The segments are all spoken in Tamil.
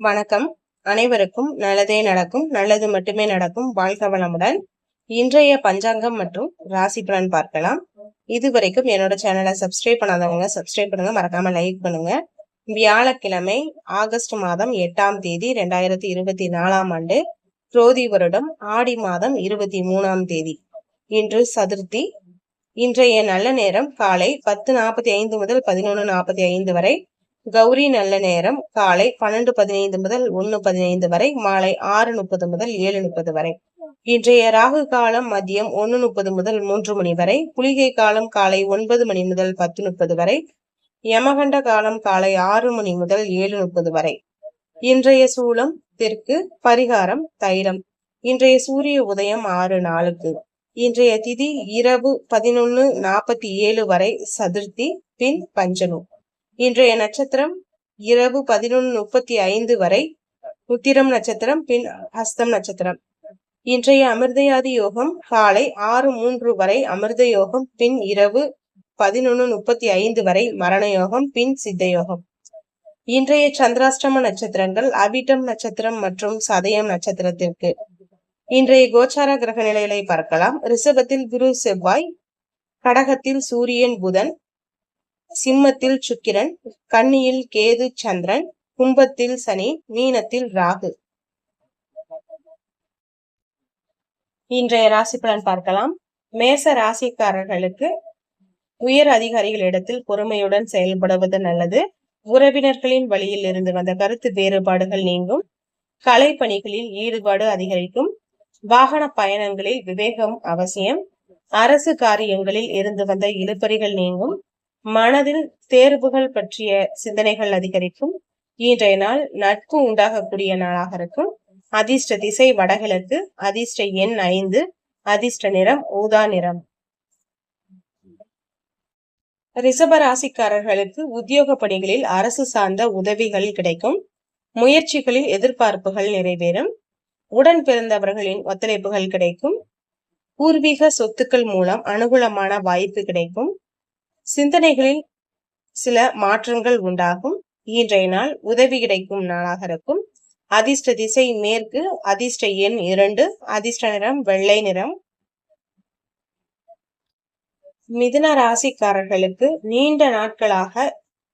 வணக்கம். அனைவருக்கும் நல்லதே நடக்கும் நல்லது மட்டுமே நடக்கும் வாழ்க வளமுடன். இன்றைய பஞ்சாங்கம் மற்றும் ராசி பலன் பார்க்கலாம். இதுவரைக்கும் என்னோட சேனலை சப்ஸ்கிரைப் பண்ணாதவங்க சப்ஸ்கிரைப் பண்ணுங்க. மறக்காம லைக் பண்ணுங்க. வியாழக்கிழமை ஆகஸ்ட் மாதம் எட்டாம் தேதி ரெண்டாயிரத்தி இருபத்தி நாலாம் ஆண்டு குரோதி வருடம் ஆடி மாதம் இருபத்தி மூணாம் தேதி. இன்று சதுர்த்தி. இன்றைய நல்ல நேரம் காலை பத்து நாற்பத்தி ஐந்து முதல் பதினொன்று நாற்பத்தி ஐந்து வரை கௌரி நல்ல நேரம். காலை பன்னெண்டு பதினைந்து முதல் ஒன்னு பதினைந்து வரை மாலை ஆறு முப்பது முதல் ஏழு முப்பது வரை. இன்றைய ராகு காலம் மதியம் ஒன்னு முப்பது முதல் மூன்று மணி வரை புலிகை காலம் காலை ஒன்பது மணி முதல் பத்து முப்பது வரை யமகண்ட காலம் காலை ஆறு மணி முதல் ஏழு முப்பது வரை. இன்றைய சூலம் தெற்கு பரிகாரம் தைரம் இன்றைய சூரிய உதயம் ஆறு நாளுக்கு. இன்றைய திதி இரவு பதினொன்னு நாற்பத்தி ஏழு வரை சதுர்த்தி பின் பஞ்சமி இன்றைய நட்சத்திரம் இரவு பதினொன்று முப்பத்தி ஐந்து வரை உத்திரம் நட்சத்திரம் பின் ஹஸ்தம் நட்சத்திரம். இன்றைய அமிர்தயாதி யோகம் காலை ஆறு மூன்று வரை அமிர்த யோகம் பின் இரவு பதினொன்று முப்பத்தி ஐந்து வரை மரண யோகம் பின் சித்த யோகம். இன்றைய சந்திராஷ்டம நட்சத்திரங்கள் அபிட்டம் நட்சத்திரம் மற்றும் சதயம் நட்சத்திரத்திற்கு. இன்றைய கோச்சார கிரக நிலைகளை பார்க்கலாம். ரிஷபத்தில் குரு செவ்வாய் கடகத்தில் சூரியன் புதன் சிம்மத்தில் சுக்கிரன் கன்னியில் கேது சந்திரன் கும்பத்தில் சனி மீனத்தில் ராகு. இன்றைய ராசி பலன் பார்க்கலாம். மேச ராசிக்காரர்களுக்கு உயர் அதிகாரிகளிடத்தில் பொறுமையுடன் செயல்படுவது நல்லது. உறவினர்களின் வழியில் இருந்து வந்த கருத்து வேறுபாடுகள் நீங்கும். கலை பணிகளில் ஈடுபாடு அதிகரிக்கும். வாகன பயணங்களில் விவேகம் அவசியம். அரசு காரியங்களில் இருந்து வந்த இழுபறிகள் நீங்கும். மனதில் தேர்வுகள் பற்றிய சிந்தனைகள் அதிகரிக்கும். இன்றைய நாள் நட்பு உண்டாகக்கூடிய நாளாக இருக்கும். அதிர்ஷ்ட திசை வடகிழக்கு அதிர்ஷ்ட எண் ஐந்து அதிர்ஷ்ட நிறம் ஊதா நிறம். ரிசப ராசிக்காரர்களுக்கு உத்தியோக பணிகளில் அரசு சார்ந்த உதவிகள் கிடைக்கும். முயற்சிகளில் எதிர்பார்ப்புகள் நிறைவேறும். உடன் பிறந்தவர்களின் ஒத்துழைப்புகள் கிடைக்கும். பூர்வீக சொத்துக்கள் மூலம் அனுகூலமான வாய்ப்பு கிடைக்கும். சிந்தனைகளில் சில மாற்றங்கள் உண்டாகும். இன்றைய நாள் உதவி கிடைக்கும் நாளாக இருக்கும். அதிர்ஷ்ட திசை மேற்கு அதிர்ஷ்ட எண் இரண்டு அதிர்ஷ்ட நிறம் வெள்ளை நிறம். மிதுன ராசிக்காரர்களுக்கு நீண்ட நாட்களாக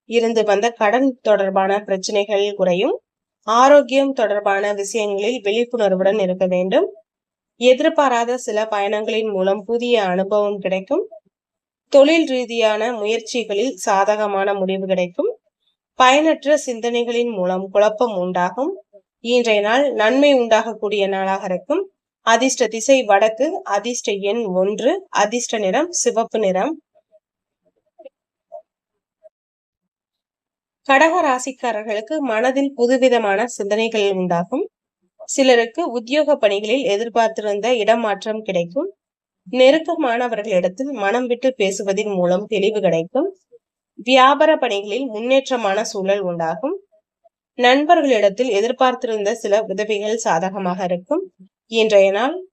இருந்து வந்த கடன் தொடர்பான பிரச்சனைகள் குறையும். ஆரோக்கியம் தொடர்பான விஷயங்களில் விழிப்புணர்வுடன் இருக்க வேண்டும். எதிர்பாராத சில பயணங்களின் மூலம் புதிய அனுபவம் கிடைக்கும். தொழில் ரீதியான முயற்சிகளில் சாதகமான முடிவு கிடைக்கும். பயனற்ற சிந்தனைகளின் மூலம் குழப்பம் உண்டாகும். இன்றைய நாள் நன்மை உண்டாகக்கூடிய நாளாக இருக்கும். அதிர்ஷ்ட திசை வடக்கு அதிர்ஷ்ட எண் ஒன்று அதிர்ஷ்ட நிறம் சிவப்பு நிறம். கடக ராசிக்காரர்களுக்கு மனதில் புதுவிதமான சிந்தனைகள் உண்டாகும். சிலருக்கு உத்தியோக பணிகளில் எதிர்பார்த்திருந்த இடமாற்றம் கிடைக்கும். நெருக்கமானவர்களிடத்தில் மனம் விட்டு பேசுவதன் மூலம் தெளிவு கிடைக்கும். வியாபார பணிகளில் முன்னேற்றமான சூழல் உண்டாகும். நண்பர்களிடத்தில் எதிர்பார்த்திருந்த சில உதவிகள் சாதகமாக இருக்கும். இன்றைய நாள்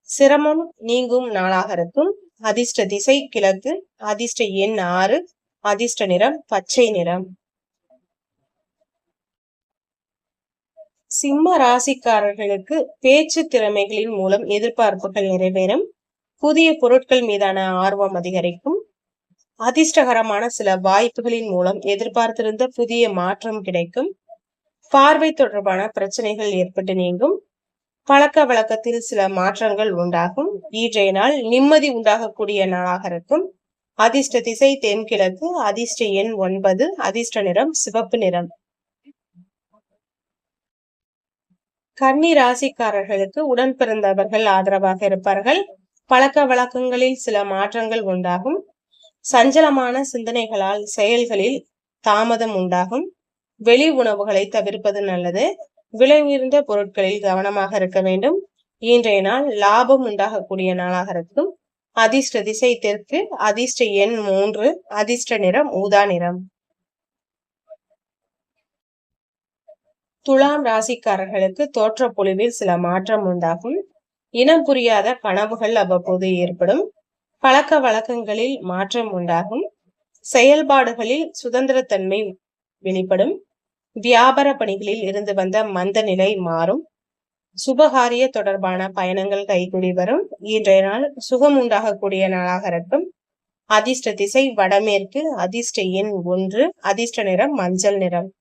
சிரமம் நீங்கும் நாளாக இருக்கும். அதிர்ஷ்ட திசை கிழக்கு அதிர்ஷ்ட எண் ஆறு அதிர்ஷ்ட நிறம் பச்சை நிறம். சிம்ம ராசிக்காரர்களுக்கு பேச்சு திறமைகளின் மூலம் எதிர்பார்ப்புகள் நிறைவேறும். புதிய பொருட்கள் மீதான ஆர்வம் அதிகரிக்கும். அதிர்ஷ்டகரமான சில வாய்ப்புகளின் மூலம் எதிர்பார்த்திருந்த புதிய மாற்றம் கிடைக்கும். பார்வை தொடர்பான பிரச்சனைகள் ஏற்பட்டு நீங்கும். பழக்க வழக்கத்தில் சில மாற்றங்கள் உண்டாகும். ஈற்றைய நாள் நிம்மதி உண்டாகக்கூடிய நாளாக இருக்கும். அதிர்ஷ்ட திசை தென்கிழக்கு அதிர்ஷ்ட எண் ஒன்பது அதிர்ஷ்ட நிறம் சிவப்பு நிறம். கன்னி ராசிக்காரர்களுக்கு உடன் பிறந்தவர்கள் ஆதரவாக இருப்பார்கள். பழக்க வழக்கங்களில் சில மாற்றங்கள் உண்டாகும். சஞ்சலமான சிந்தனைகளால் செயல்களில் தாமதம் உண்டாகும். வெளி உணவுகளை தவிர்ப்பது நல்லது. விலை உயர்ந்த பொருட்களில் கவனமாக இருக்க வேண்டும். இன்றைய நாள் லாபம் உண்டாகக்கூடிய நாளாக இருக்கும் அதிர்ஷ்ட திசை தெற்கு அதிர்ஷ்ட எண் மூன்று அதிர்ஷ்ட நிறம் ஊதா நிறம். துலாம் ராசிக்காரர்களுக்கு தோற்ற பொழிவில் சில மாற்றம் உண்டாகும். இனம் புரியாத கனவுகள் அவ்வப்போது ஏற்படும். பழக்க வழக்கங்களில் மாற்றம் உண்டாகும். செயல்பாடுகளில் சுதந்திரத்தன்மை வெளிப்படும். வியாபார பணிகளில் இருந்து வந்த மந்த நிலை மாறும். சுபகாரிய தொடர்பான பயணங்கள் கைகூடி வரும். இன்றைய நாள் சுகம் உண்டாகக்கூடிய நாளாக இருக்கும். அதிர்ஷ்ட திசை வடமேற்கு அதிர்ஷ்ட எண் ஒன்று அதிர்ஷ்ட நிறம் மஞ்சள் நிறம்.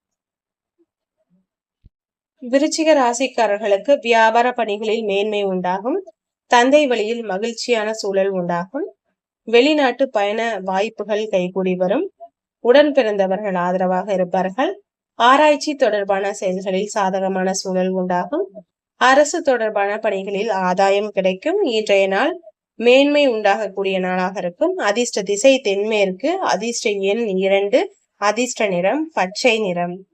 விருச்சிக ராசிக்காரர்களுக்கு வியாபார பணிகளில் மேன்மை உண்டாகும். தந்தை வழியில் மகிழ்ச்சியான சூழல் உண்டாகும். வெளிநாட்டு பயண வாய்ப்புகள் கைகூடி வரும். உடன் பிறந்தவர்கள் ஆதரவாக இருப்பார்கள். ஆராய்ச்சி தொடர்பான செயல்களில் சாதகமான சூழல் உண்டாகும். அரசு தொடர்பான பணிகளில் ஆதாயம் கிடைக்கும். இன்றைய நாள் மேன்மை உண்டாகக்கூடிய நாளாக இருக்கும். அதிர்ஷ்ட திசை தென்மேற்கு அதிர்ஷ்ட எண் இரண்டு அதிர்ஷ்ட நிறம் பச்சை நிறம்.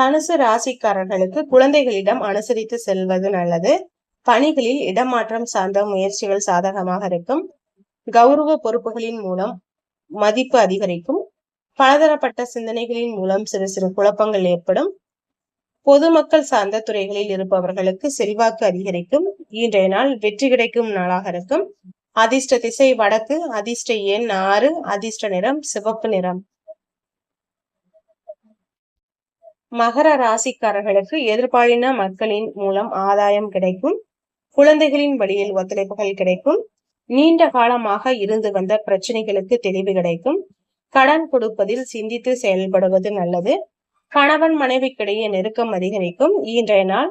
தனுசு ராசிக்காரர்களுக்கு குழந்தைகளிடம் அனுசரித்து செல்வது நல்லது. பணிகளில் இடமாற்றம் சார்ந்த முயற்சிகள் சாதகமாக இருக்கும். கௌரவ பொறுப்புகளின் மூலம் மதிப்பு அதிகரிக்கும். பலதரப்பட்ட சிந்தனைகளின் மூலம் சிறு சிறு குழப்பங்கள் ஏற்படும். பொதுமக்கள் சார்ந்த துறைகளில் இருப்பவர்களுக்கு செல்வாக்கு அதிகரிக்கும். இன்றைய நாள் வெற்றி கிடைக்கும் நாளாக இருக்கும். அதிர்ஷ்ட திசை வடக்கு அதிர்ஷ்ட எண் ஆறு அதிர்ஷ்ட நிறம் சிவப்பு நிறம். மகர ராசிக்காரர்களுக்கு எதிர்பாலின மக்களின் மூலம் ஆதாயம் கிடைக்கும். குழந்தைகளின் வழியில் ஒத்துழைப்புகள் கிடைக்கும். நீண்ட காலமாக இருந்து வந்த பிரச்சனைகளுக்கு தெளிவு கிடைக்கும். கடன் கொடுப்பதில் சிந்தித்து செயல்படுவது நல்லது. கணவன் மனைவிக்கிடையே நெருக்கம் அதிகரிக்கும். இன்றைய நாள்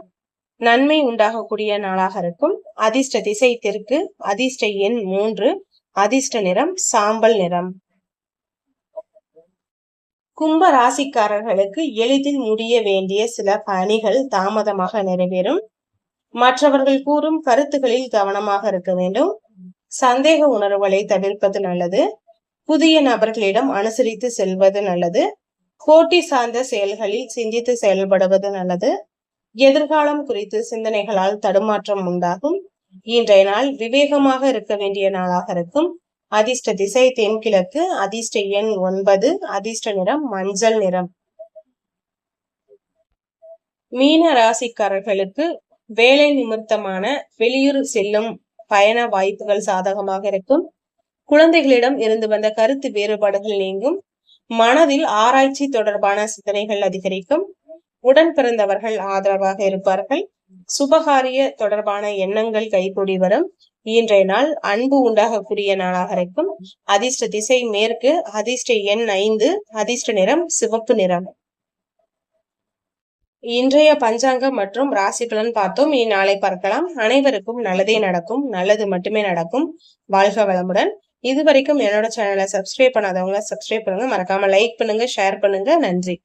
நன்மை உண்டாகக்கூடிய நாளாக இருக்கும். அதிர்ஷ்ட திசை தெற்கு அதிர்ஷ்ட எண் மூன்று அதிர்ஷ்ட நிறம் சாம்பல் நிறம். கும்ப ராசிக்காரர்களுக்கு எளிதில் முடிய வேண்டிய சில பணிகள் தாமதமாக நிறைவேறும். மற்றவர்கள் கூறும் கருத்துகளில் கவனமாக இருக்க வேண்டும். சந்தேக உணர்வுகளை தவிர்ப்பது நல்லது. புதிய நபர்களிடம் அனுசரித்து செல்வது நல்லது. போட்டி சார்ந்த செயல்களில் சிந்தித்து செயல்படுவது நல்லது. எதிர்காலம் குறித்து சிந்தனைகளால் தடுமாற்றம் உண்டாகும். இன்றைய நாள் விவேகமாக இருக்க வேண்டிய நாளாக இருக்கும். அதிர்ஷ்ட திசை தென்கிழக்கு அதிர்ஷ்ட எண் ஒன்பது அதிர்ஷ்ட நிறம் மஞ்சள் நிறம். மீன ராசிக்காரர்களுக்கு வேலை நிமித்தமான வெளியூர் செல்லும் பயண வாய்ப்புகள் சாதகமாக இருக்கும். குழந்தைகளிடம் இருந்து வந்த கருத்து வேறுபாடுகள் நீங்கும். மனதில் ஆராய்ச்சி தொடர்பான சிந்தனைகள் அதிகரிக்கும். உடன் பிறந்தவர்கள் ஆதரவாக இருப்பார்கள். சுபகாரிய தொடர்பான எண்ணங்கள் கைகூடி வரும். இன்றைய நாள் அன்பு உண்டாகக்கூடிய நாளாக இருக்கும். அதிர்ஷ்ட திசை மேற்கு அதிர்ஷ்ட எண் ஐந்து அதிர்ஷ்ட நிறம் சிவப்பு நிறம். இன்றைய பஞ்சாங்கம் மற்றும் ராசி பலன் பார்த்தோம். இனி நாளை பார்க்கலாம். அனைவருக்கும் நல்லதே நடக்கும். நல்லது மட்டுமே நடக்கும். வாழ்க வளமுடன். இது வரைக்கும் என்னோட சேனலை சப்ஸ்கிரைப் பண்ணாதவங்களை சப்ஸ்கிரைப் பண்ணுங்க. மறக்காம லைக் பண்ணுங்க ஷேர் பண்ணுங்க. நன்றி.